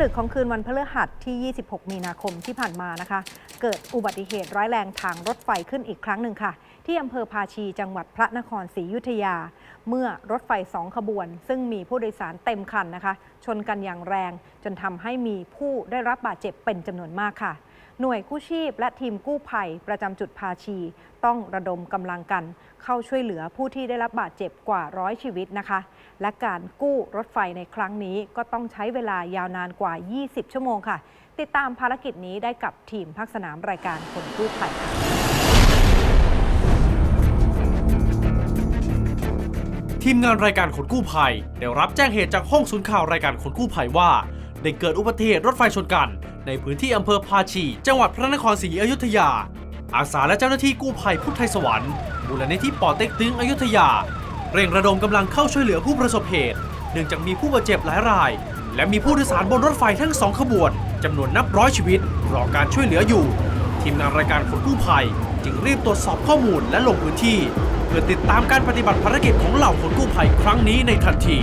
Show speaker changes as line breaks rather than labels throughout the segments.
ดึกของคืนวันพฤหัสที่ 26 มีนาคมที่ผ่านมานะคะ เกิดอุบัติเหตุร้ายแรงทางรถไฟขึ้นอีกครั้งหนึ่งค่ะ ที่อำเภอภาชีจังหวัดพระนครศรีอยุธยา เมื่อรถไฟสองขบวน ซึ่งมีผู้โดยสารเต็มคันนะคะ ชนกันอย่างแรง จนทำให้มีผู้ได้รับบาดเจ็บเป็นจำนวนมากค่ะหน่วยกู้ชีพและทีมกู้ภัยประจำจุดภาชี ต้องระดมกำลังกัน เข้าช่วยเหลือผู้ที่ได้รับบาดเจ็บกว่าร้อยชีวิตนะคะ และการกู้รถไฟในครั้งนี้ก็ต้องใช้เวลายาวนานกว่า 20 ชั่วโมงค่ะ ติดตามภารกิจนี้ได้กับทีมภาคสนามรายการคนกู้ภัยค่ะ
ทีมงานรายการขนกู้ภัยได้รับแจ้งเหตุจากห้องศูนย์ข่าวรายการขนกู้ภัยว่าได้เกิดอุบัติเหตุรถไฟชนกัน ในพื้นที่อำเภอภาชี จังหวัดพระนครศรีอยุธยา อาสาและเจ้าหน้าที่กู้ภัยพุทธไทยสวรรค์ มูลนิธิป่อเต็กตึงอยุธยา เร่งระดมกำลังเข้าช่วยเหลือผู้ประสบเหตุ เนื่องจากมีผู้บาดเจ็บหลายราย และมีผู้โดยสารบนรถไฟทั้งสองขบวนจำนวนนับร้อยชีวิต รอการช่วยเหลืออยู่ ทีมงานรายการขนกู้ภัย จึงรีบตรวจสอบข้อมูลและลงพื้นที่ เพื่อติดตามการปฏิบัติภารกิจของเหล่าขนกู้ภัยครั้งนี้ในทันที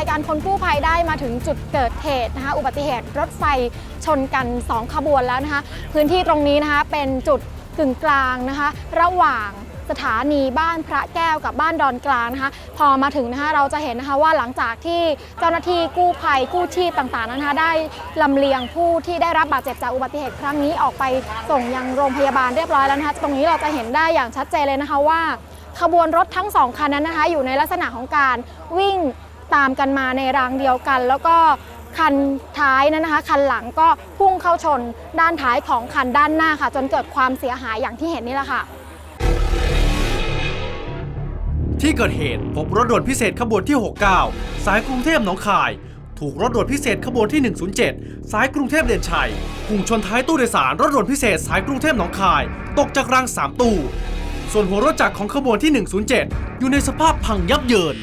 า
ยการคนกู้ภัยได้มาถึงจุดเกิดเหตุนะคะอุบัติเหตุรถไฟชนกัน 2 ขบวนแล้วนะคะพื้นที่ตรงนี้นะคะเป็นจุดกึ่งกลางนะคะ ระหว่างสถานีบ้านพระแก้วกับบ้านดอนกลางนะคะพอมาถึงนะคะเราจะเห็นนะคะว่าหลังจากที่เจ้าหน้าที่กู้ภัยกู้ชีพต่างๆนะคะได้ลำเลียงผู้ที่ได้รับบาดเจ็บจากอุบัติเหตุครั้งนี้ออกไปส่งยังโรงพยาบาลเรียบร้อยแล้วนะคะตรงนี้เราจะเห็นได้อย่างชัดเจนเลยนะคะว่า ขบวนรถทั้งสองคันนั้นนะคะอยู่ในลักษณะของการวิ่ง ตามกันมาในรางเดียวกัน แล้วก็คันท้ายนั้นนะคะ คันหลังก็พุ่งเข้าชนด้านท้ายของคันด้านหน้าค่ะ จนเกิดความเสียหายอย่างที่เห็นนี่แหละค่ะ
ที่เกิดเหตุพบรถด่วนพิเศษขบวนที่ 69 สายกรุงเทพหนองคาย ถูกรถด่วนพิเศษขบวนที่ 107 สายกรุงเทพเด่นชัยพุ่งชนท้ายตู้โดยสารรถด่วนพิเศษสายกรุงเทพหนองคาย ตกจากราง 3 ตู้ส่วนหัวรถจักรของขบวนที่ 107 อยู่ในสภาพพังยับเยิน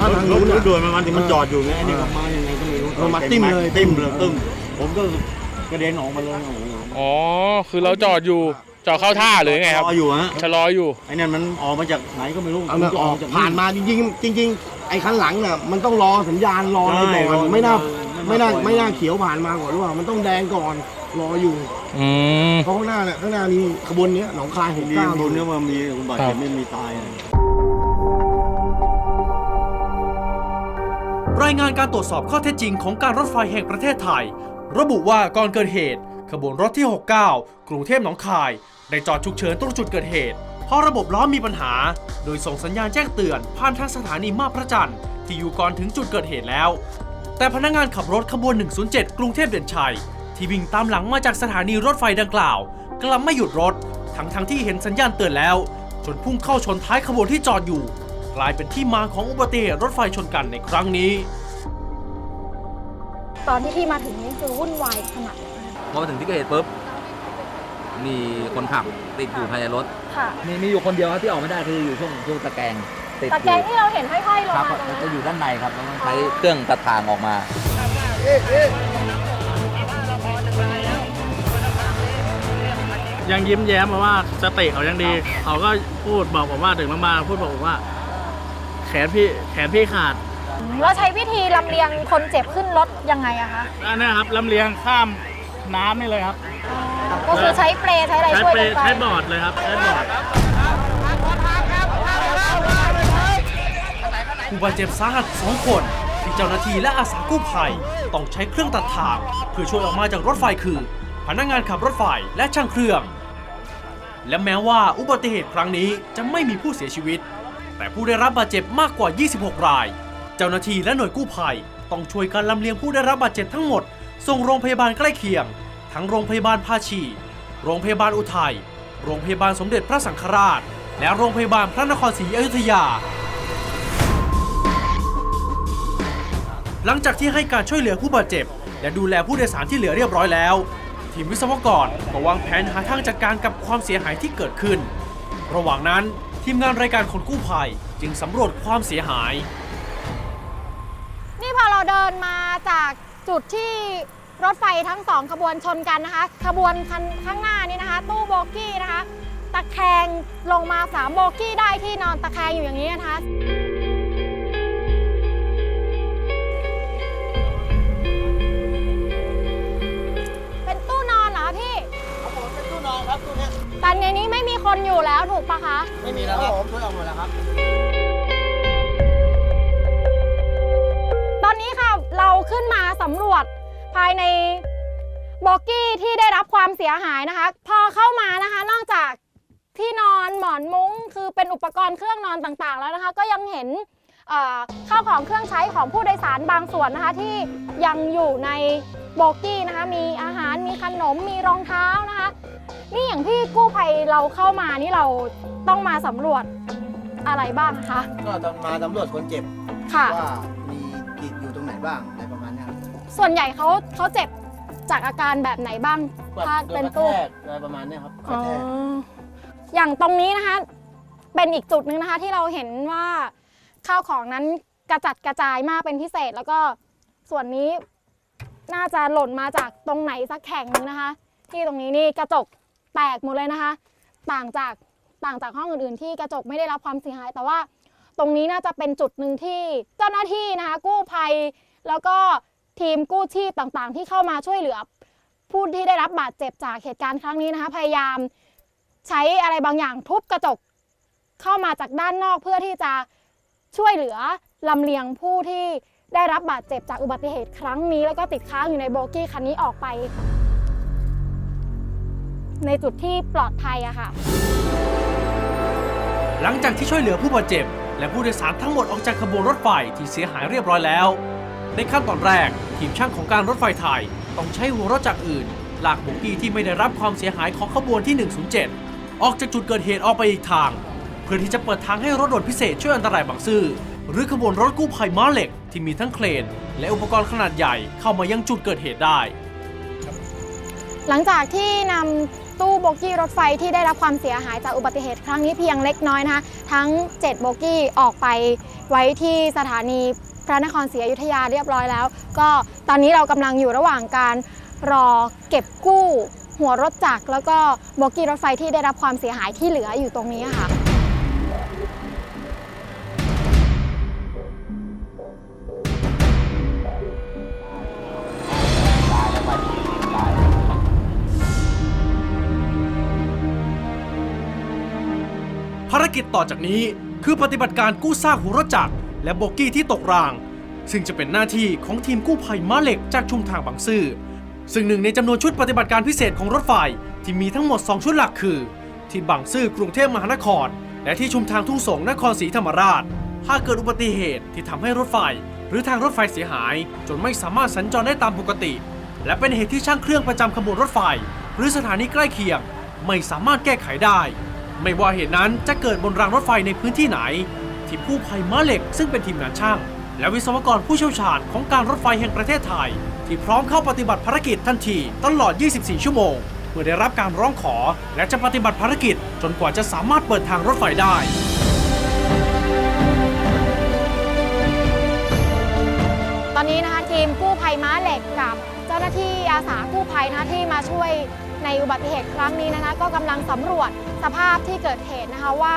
ถ้าร
ถ
ทาง
ร
นู้
ถ
น
ร
น่ะ
ถด่วนมันมาถึงมันจอดอยู่ไงไอ้นี่ก็มายังไงก็ไม่รู้
เออมาติ้มเลย
ติ้มเลยตึ้มผมก็กระเด็นออกมาเลยโอ้โห
อ๋อ คือเราจอดอยู่ จอดเข้าท่าเลยไงครับ
รออยู่ฮะ
ชะลออยู่
ไอ้นั่นมันออกมาจากไหนก็ไม่รู้
เอาน่ะ
จะ
ออก
จาก
ผ่านมาจริงๆจริง ๆ ไอ้คันหลังน่ะมันต้องรอสัญญาณรออะไร
ใช่
ก่อน
รอ
ไม่น่า
ไม่
ไม่
น่า
น่าไม่น่าเขียวผ่านมาก่อนหรือเปล่ามันต้องแดงก่อนรออยู่
อืม
เพราะข้างหน้าเนี่ยข้างหน้ามีขบวนเนี้ยหนองคายหก
ดี
เก้า
บุญเนี่ยว่ามีอุบัติเห
ครั
ตุ
บ
ไม่มีตายเลย
ร รายงานการตรวจสอบข้อเท็จจริงของการรถไฟแห่งประเทศไทย ระบุว่าก่อนเกิดเหตุ ขบวนรถที่ 69 กรุงเทพหนองคาย ได้จอดฉุกเฉินตรงจุดเกิดเหตุ เพราะระบบล้อมีปัญหา โดยส่งสัญญาณแจ้งเตือนผ่านทางสถานีมาพระจันทร์ที่อยู่ก่อนถึงจุดเกิดเหตุแล้ว แต่พนักงานขับรถขบวน 107 กรุงเทพเด่นชัย ที่วิ่งตามหลังมาจากสถานีรถไฟดังกล่าว กลับไม่หยุดรถ ทั้งทั้งที่เห็นสัญญาณเตือนแล้ว จนพุ่งเข้าชนท้ายขบวนที่จอดอยู่ กลายเป็นที่มาของอุบัติเหตุรถไฟชนกันในครั้งนี้
ตอนที่พี่มาถึงนี่คือวุ่นวายขนาดไหนคะ
พอมาถึงที่เกิดเหตุปุ๊บมีคนขับติดอยู่ภายในรถ
ค่ะ
มีมีอยู่คนเดียวครับที่ออกไม่ได้คืออยู่ช่วงช่วงตะแกรงติด
ตะ
อ
แกรง
ยู่
ที่เราเห็นห้อยๆลง
ครับ
มาตรง
มัน
นั้น
จะอยู่ด้านในครับเราต้องใช้เครื่องตัดทางออกมา
ยังยิ้มแย้มมาว่าสติเขายังดี เขาก็พูดบอกผมว่าถึงลงมาพูดบอกผมว่าแข นพี่แขนพี่ขาด
เราใช้วิธีลำเลียงคนเจ็บขึ้นรถยังไงอะคะ
อันนี้ครับลำเลียงข้ามน้ำนี่เลยครับ
ก็คือใช้เปลใช้อะไร
ใช้
ช่วย
เปร
กันไป
ใช้บอร์ดเลยครับใช้บอร์ด
ผู้บาดเจ็บสาหัสสองคนที่เจ้าหน้าที่และอาสากู้ภัย ต้องใช้เครื่องตัดทาง เพื่อช่วยออกมาจากรถไฟคือ พนักงานขับรถไฟและช่างเครื่อง และแม้ว่าอุบัติเหตุครั้งนี้จะไม่มีผู้เสียชีวิต แต่ผู้ได้รับบาดเจ็บมากกว่า 26 ราย เจ้าหน้าที่และหน่วยกู้ภัย ต้องช่วยกันลำเลียงผู้ได้รับบาดเจ็บทั้งหมด ส่งโรงพยาบาลใกล้เคียง ทั้งโรงพยาบาลภาชี โรงพยาบาลอุทัย โรงพยาบาลสมเด็จพระสังฆราช และโรงพยาบาลพระนครศรีอยุธยา หลังจากที่ให้การช่วยเหลือผู้บาดเจ็บ และดูแลผู้โดยสารที่เหลือเรียบร้อยแล้วทีมวิศวกรก็วางแผนหาทางจัดการกับความเสียหายที่เกิดขึ้น ระหว่างนั้น ทีมงานรายการคนกู้ภัยจึงสำรวจความเสียหาย
นี่พอเราเดินมาจากจุดที่รถไฟทั้งสองขบวนชนกันนะคะ ขบวนคันข้างหน้านี่นะคะ ตู้โบกี้นะคะ ตะแคงลงมาสามโบกี้ได้ที่นอนตะแคงอยู่อย่างนี้นะคะ แต่ในนี้ไม่มีคนอยู่แล้วถูกปะคะ
ไม่มีแล้วครับผมช่วยออกหมดแล้วครับ
ตอนนี้ค่ะเราขึ้นมาสำรวจภายในบ็อกกี้ที่ได้รับความเสียหายนะคะ พอเข้ามานะคะ นอกจากที่นอนหมอนมุ้ง คือเป็นอุปกรณ์เครื่องนอนต่างๆ แล้วนะคะ ก็ยังเห็นเอ่อข้าวของเครื่องใช้ของผู้โดยสารบางส่วนนะคะ ที่ยังอยู่ในโบกี้นะคะ มีอาหารมีขนมมีรองเท้านะคะ นี่อย่างที่กู้ภัยเราเข้ามานี่เราต้องมาสำรวจอะไรบ้างคะ
ก็ต้องมาตำรวจคนเจ็บ
ค่ะ
ว่ามีติดอยู่ตรงไหนบ้างอะไรประมาณเนี้ยครับ
ส่วนใหญ่เขาเขาเจ็บจากอาการแบบไหนบ้าง ถ้า
โด
เป็น
กระ
ตู้
แทกอะไรประมาณเนี้ยครับก
อ๋
ระ
อ
แทก
อย่างตรงนี้นะคะ เป็นอีกจุดหนึ่งนะคะที่เราเห็นว่าข้าวของนั้นกระจัดกระจายมากเป็นพิเศษ แล้วก็ส่วนนี้น่าจะหล่นมาจากตรงไหนสักแห่งหนึงนะคะ ที่ตรงนี้นี่กระจก แตกหมดเลยนะคะ ต่างจากต่างจากห้องอื่นๆ ที่กระจกไม่ได้รับความเสียหาย แต่ว่าตรงนี้น่าจะเป็นจุดหนึ่งที่เจ้าหน้าที่นะคะ กู้ภัย แล้วก็ทีมกู้ชีพต่างๆ ที่เข้ามาช่วยเหลือผู้ที่ได้รับบาดเจ็บจากเหตุการณ์ครั้งนี้นะคะ พยายามใช้อะไรบางอย่างทุบกระจกเข้ามาจากด้านนอกเพื่อที่จะช่วยเหลือลำเลียงผู้ที่ได้รับบาดเจ็บจากอุบัติเหตุครั้งนี้ แล้วก็ติดค้างอยู่ในโบกี้คันนี้ออกไป ในจุดที่ปลอดภัยอะค่ะ
หลังจากที่ช่วยเหลือผู้บาดเจ็บ และผู้โดยสารทั้งหมดออกจากขบวนรถไฟที่เสียหายเรียบร้อยแล้ว ในขั้นตอนแรก ทีมช่างของการรถไฟไทย ต้องใช้หัวรถจักรอื่นลากโบกี้ที่ไม่ได้รับความเสียหายของขบวนที่ 107 ออกจากจุดเกิดเหตุออกไปอีกทาง เพื่อที่จะเปิดทางให้รถด่วนพิเศษช่วยอันตรายบางซื่อหรือขบวนรถกู้ภัยม้าเหล็กที่มีทั้งเครน และอุปกรณ์ขนาดใหญ่เข้ามายังจุดเกิดเหตุได้
หลังจากที่นำ ตู้โบกี้รถไฟที่ได้รับความเสียหายจากอุบัติเหตุครั้งนี้เพียงเล็กน้อยนะคะทั้ง 7 โบกี้ออกไปไว้ที่สถานีพระนครศรีอยุธยาเรียบร้อยแล้ว ก็ตอนนี้เรากำลังอยู่ระหว่างการรอเก็บกู้หัวรถจักรแล้วก็โบกี้รถไฟที่ได้รับความเสียหายที่เหลืออยู่ตรงนี้ค่ะ
กิจต่อจากนี้ คือปฏิบัติการกู้ซากหัวรถจักรและโบกี้ที่ตกราง ซึ่งจะเป็นหน้าที่ของทีมกู้ภัยม้าเหล็กจากชุมทางบางซื่อซึ่งหนึ่งในจำนวนชุดปฏิบัติการพิเศษของรถไฟที่มีทั้งหมด 2 ชุดหลักคือ ที่บางซื่อกรุงเทพมหานคร และที่ชุมทางทุ่งสงนครศรีธรรมราช หากเกิดอุบัติเหตุที่ทำให้รถไฟ หรือทางรถไฟเสียหาย จนไม่สามารถสัญจรได้ตามปกติ และเป็นเหตุที่ช่างเครื่องประจำขบวนรถไฟ หรือสถานีใกล้เคียง ไม่สามารถแก้ไขได้ ไม่ว่าเหตุนั้นจะเกิดบนรางรถไฟในพื้นที่ไหน ทีมกู้ภัยม้าเหล็กซึ่งเป็นทีมงานช่าง และวิศวกรผู้เชี่ยวชาญของการรถไฟแห่งประเทศไทย ที่พร้อมเข้าปฏิบัติภารกิจทันทีตลอด 24 ชั่วโมง เมื่อได้รับการร้องขอและจะปฏิบัติภารกิจ จนกว่าจะสามารถเปิดทางรถไฟได้
ตอนนี้นะคะทีมกู้ภัยม้าเหล็กกับ เจ้าหน้าที่อาสากู้ภัยนะคะที่มาช่วย ในอุบัติเหตุครั้งนี้นะคะ ก็กำลังสำรวจสภาพที่เกิดเหตุนะคะว่า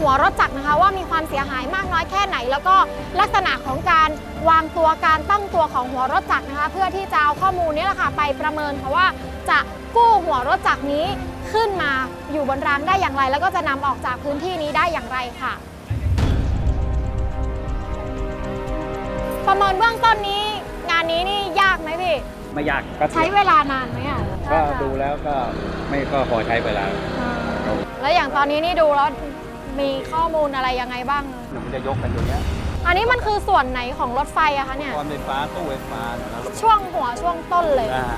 หัวรถจักรนะคะว่ามีความเสียหายมากน้อยแค่ไหน แล้วก็ลักษณะของการวางตัวการตั้งตัวของหัวรถจักรนะคะ เพื่อที่จะเอาข้อมูลนี้แหละค่ะไปประเมินเพราะว่าจะกู้หัวรถจักรนี้ขึ้นมาอยู่บนรางได้อย่างไร แล้วก็จะนำออกจากพื้นที่นี้ได้อย่างไรค่ะ ประเมินเบื้องต้นนี้ งานนี้นี่ยากไหมพี่
ไม่ยากก็
ใช้เวลานานไหมอะ
ก็ดูแล้วก็ไม่ก็พอใช้เวลา
อ่าแล้วอย่างตอนนี้นี่ดูแล้วมีข้อมูลอะไรยังไงบ้าง
มันจะยกกันอยู่เนี้ย
อันนี้มันคือส่วนไหนของรถไฟอะคะเนี่ย
ความไฟฟ้าตู้ไฟฟ้านะครับ
ช่วงหัวช่วงต้นเลย
อ่า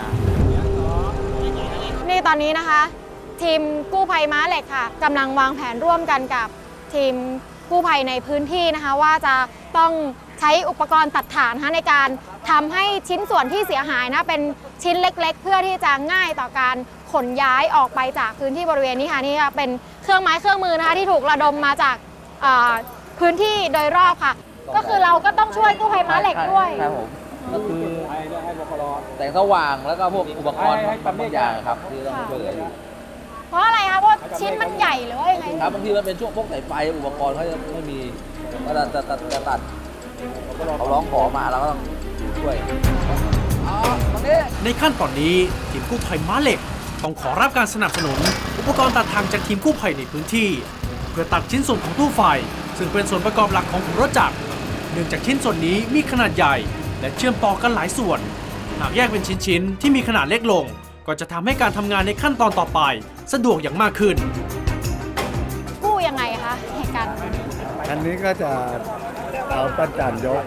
นี่ตอนนี้นะคะ ทีมกู้ภัยม้าเหล็กค่ะกำลังวางแผนร่วมกันกับทีมกู้ภัยในพื้นที่นะคะ ว่าจะต้อง ใช้อุปกรณ์ตัดถ่างนะคะในการทำให้ชิ้นส่วนที่เสียหายนะเป็นชิ้นเล็ก ๆ เพื่อที่จะง่ายต่อการขนย้ายออกไปจากพื้นที่บริเวณนี้ค่ะนี่ค่ะเป็นเครื่องไม้เครื่องมือนะคะที่ถูกระดมมาจากเอ่อพื้นที่โดยรอบค่ะ ก็คือเราก็ต้องช่วยกู้ภัยม้าเหล็กด้วย
ครับผม
อ
ก็คือแสงสว่างแล้วก็พวกอุปกรณ์บางอย่างครับที่ต้องช่วยเหลืออยู่
เพราะอะไรคะเพราะชิ้นมันใหญ่หรือว่ายังไง
ครับบางทีมันเป็นช่วงพวกสายไฟอุปกรณ์เขาจะไม่มีก็จะจะจะจะตัด เขาร้องขอมาเราก็ต้องช่วยอ๋อตรงนี้
ในขั้นตอนนี้ทีมกู้ภัยม้าเหล็ก ต้องขอรับการสนับสนุน อุปกรณ์ตัดทางจากทีมกู้ภัยในพื้นที่ เพื่อตัดชิ้นส่วนของตู้ไฟ ซึ่งเป็นส่วนประกอบหลักของรถจักรเนื่องจากชิ้นส่วนนี้มีขนาดใหญ่ และเชื่อมต่อกันหลายส่วน หากแยกเป็นชิ้นๆที่มีขนาดเล็กลง ก็จะทำให้การทำงานในขั้นตอนต่อไป สะดวกอย่างมากขึ้น
อันนี้ก็จะเอาปั้นจันยก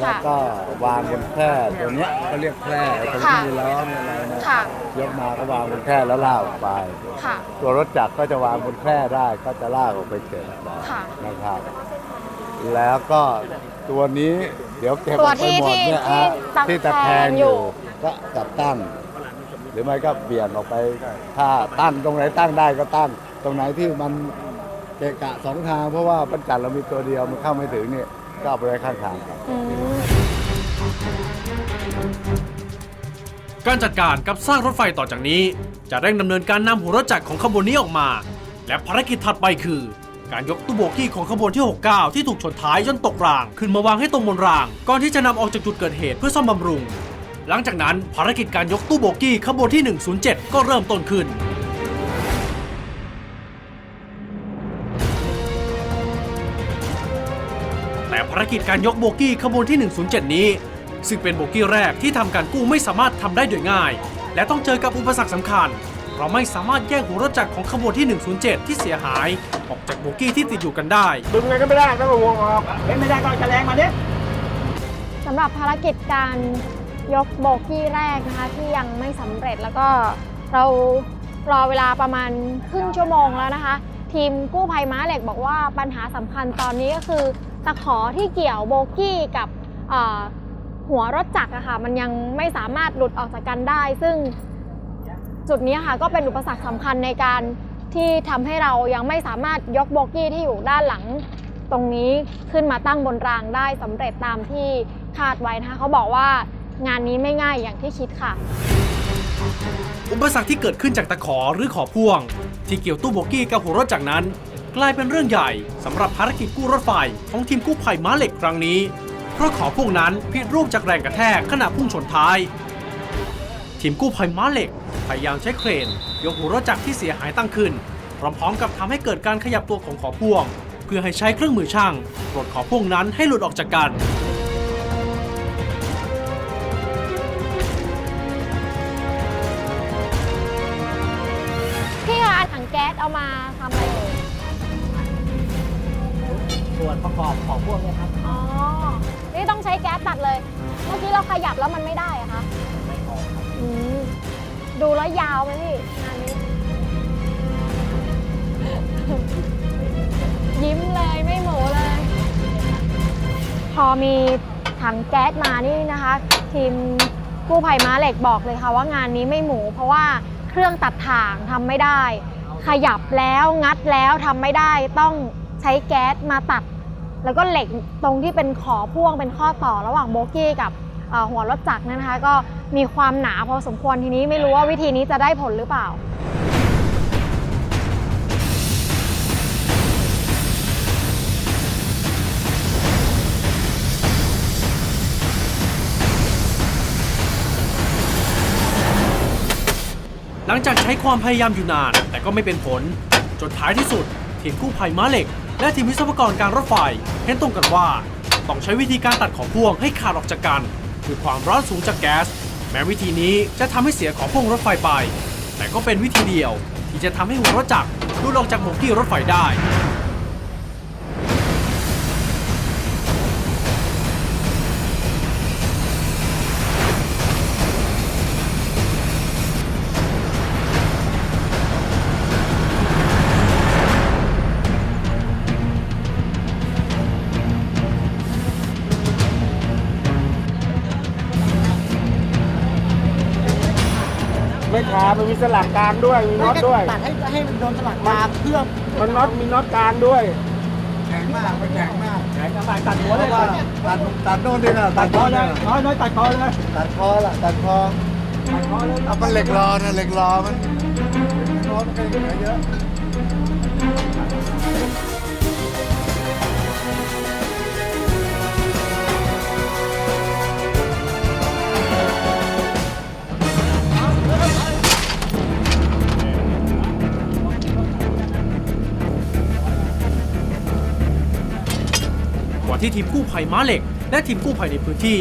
แล้วก็วางบนแคร่ตัวเนี้ยเขาเรียกแคร่ตรงที่มีล้อมีอะไรนะ
ค่ะ
ยกมาก็วางบนแคร่แล้วลากออกไป
ค่ะ
ตัวรถจักรก็จะวางบนแคร่ได้ก็จะลากออกไปเก็บได้
ค่ะ
นะครับ แล้วก็ตัวนี้เดี๋ยวเก็บ
ตัว
ออกไป
ที่
หมด
ที่
เนี่ย
ที่
ฮะ
ตะ
ที่ตะ
แค
แค
ง
ง
อ
อยู่ ยู่ก็จับตั้ง หรือไม่ก็เปลี่ยนออกไปถ้าตั้งตรงไหนตั้งได้ก็ตั้ง ตรงไหนที่มัน เกะกะสองทางเพราะว่าปั้นจันเรามีตัวเดียวมันเข้าไม่ถึงเนี่ยก็เอาไปไว้ข้างทางครับ
อืม
การจัดการกับสร้างรถไฟต่อจากนี้ จะเร่งดำเนินการนำหัวรถจักรของขบวนนี้ออกมา และภารกิจถัดไปคือ การยกตู้โบกี้ของขบวนที่ 69 ที่ถูกชนท้ายจนตกราง ขึ้นมาวางให้ตรงบนราง ก่อนที่จะนำออกจากจุดเกิดเหตุเพื่อซ่อมบำรุง หลังจากนั้นภารกิจการยกตู้โบกี้ขบวนที่ 107 ก็เริ่มต้นขึ้นารกิจการยกโบกี้ขบวนที่ 107 นี้ ซึ่งเป็นโบกี้แรกที่ทำการกู้ไม่สามารถทำได้โดยง่าย และต้องเจอกับอุปสรรคสำคัญ เพราะไม่สามารถแยกหัวรถจักรของขบวนที่ 107 ที่เสียหาย ออกจากโบกี้ที่ติดอยู่กันได้
ดึงไงก็ไม่ได้ต้องวงออกเฮ้ยไม่ได้ก็จะแรงมาดิ
สำหรับภารกิจการยกโบกี้แรกนะคะที่ยังไม่สำเร็จแล้วก็เรารอเวลาประมาณครึ่งชั่วโมงแล้วนะคะ ทีมกู้ภัยม้าเหล็กบอกว่าปัญหาสำคัญตอนนี้ก็คือ ตะขอที่เกี่ยวโบกี้กับหัวรถจักรอะค่ะมันยังไม่สามารถหลุดออกจากกันได้ ซึ่งจุดนี้ค่ะก็เป็นอุปสรรคสำคัญในการที่ทำให้เรายังไม่สามารถยกโบกี้ที่อยู่ด้านหลังตรงนี้ขึ้นมาตั้งบนรางได้สำเร็จตามที่คาดไว้นะคะเขาบอกว่างานนี้ไม่ง่ายอย่างที่คิดค่ะ
อุปสรรคที่เกิดขึ้นจากตะขอหรือขอพ่วง ที่เกี่ยวตู้โบกี้กับหัวรถจักรนั้น กลายเป็นเรื่องใหญ่สำหรับภารกิจกู้รถไฟของทีมกู้ภัยม้าเหล็กครั้งนี้ เพราะขอพ่วงนั้นผิดรูปจากแรงกระแทกขณะพุ่งชนท้าย ทีมกู้ภัยม้าเหล็กพยายามใช้เครน ยกหัวรถจักรที่เสียหายตั้งขึ้น พร้อมๆกับทำให้เกิดการขยับตัวของขอพ่วง เพื่อให้ใช้เครื่องมือช่างปลดขอพ่วงนั้นให้หลุดออกจากกัน
ส่
วนประกอบของพวกนี้ครับ
อ๋อ นี่ต้องใช้แก๊สตัดเลย เมื่อกี้เราขยับแล้วมันไม่ได้อะคะไม่ออกอืมดูแล้วยาวไหมพี่งานนี้ ยิ้มเลยไม่หมูเลย พอมีถังแก๊สมานี่นะคะ ทีมกู้ภัยม้าเหล็กบอกเลยค่ะว่างานนี้ไม่หมู เพราะว่าเครื่องตัดถ่างทำไม่ได้ ขยับแล้วงัดแล้วทำไม่ได้ต้อง ใช้แก๊สมาตัด แล้วก็เหล็กตรงที่เป็นขอพ่วงเป็นข้อต่อระหว่างโบกี้กับหัวรถจักรเนยนะคะ ก็มีความหนาพอสมควรทีนี้ไม่รู้ว่าวิธีนี้จะได้ผลหรือเปล่า
หลังจากใช้ความพยายามอยู่นาน แต่ก็ไม่เป็นผล จนท้ายที่สุดทีมกู้ภัยม้าเหล็ก และทีมวิศวกรการรถไฟ เห็นตรงกันว่า ต้องใช้วิธีการตัดของพ่วงให้ขาดออกจากกัน คือความร้อนสูงจากแก๊ส แม้วิธีนี้จะทำให้เสียของพ่วงรถไฟไป แต่ก็เป็นวิธีเดียว ที่จะทำให้หัวรถจักรหลุดออกจากหมวกี้รถไฟได้
ไม่ขามันมีสลักกลางด้วย มีน็อตด้วย
ตัดให้ให้มันโดนสลักมาเพื่อ
มันน็อตมีน็อตกลางด้วย
แข็งมากมันแข็งมากตัดหัวเลยตัดตัดโน่นดินะตัดคอเลยน้อยน้อยตัดคอเลยตัดคอละตัดคอตัดคอเลยเอามันเหล็กรอนะเหล็กรอมันเหล็กรอมันก็ยังเหลือเยอะ
ว่าที่ทีมกู้ภัยม้าเหล็ก และทีมกู้ภัยในพื้นที่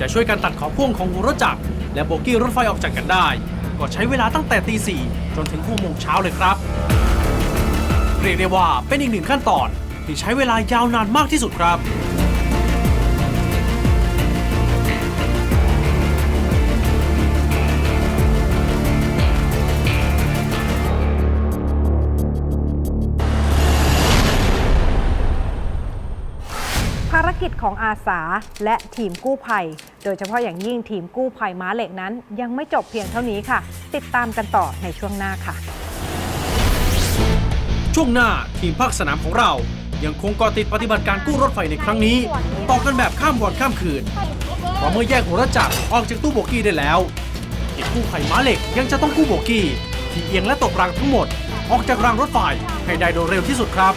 จะช่วยกันตัดขอพ่วงของหัวรถจักรและโบกี้รถไฟออกจากกันได้ ก็ใช้เวลาตั้งแต่ตีสี่จนถึงหกโมงเช้าเลยครับ เรียกได้ว่าเป็นอีกหนึ่งขั้นตอนที่ใช้เวลายาวนานมากที่สุดครับา
รกิจของอาสาและทีมกู้ภัย โดยเฉพาะอย่างยิ่งทีมกู้ภัยม้าเหล็กนั้น ยังไม่จบเพียงเท่านี้ค่ะ ติดตามกันต่อในช่วงหน้าค่ะ
ช่วงหน้าทีมภาคสนามของเรา ยังคงกาะติดปฏิบัติการกู้รถไฟในครั้งนี้ ต่อกันแบบข้ามวันข้ามคืนเพราะเมื่อแยกหัวรถจักรออกจากตู้โบกี้ได้แล้วทีมกู้ภัยม้าเหล็กยังจะต้องกู้โบกี้ที่เอียงและตกรางทั้งหมด ออกจากรางรถไฟให้ได้โดยเร็วที่สุดครับ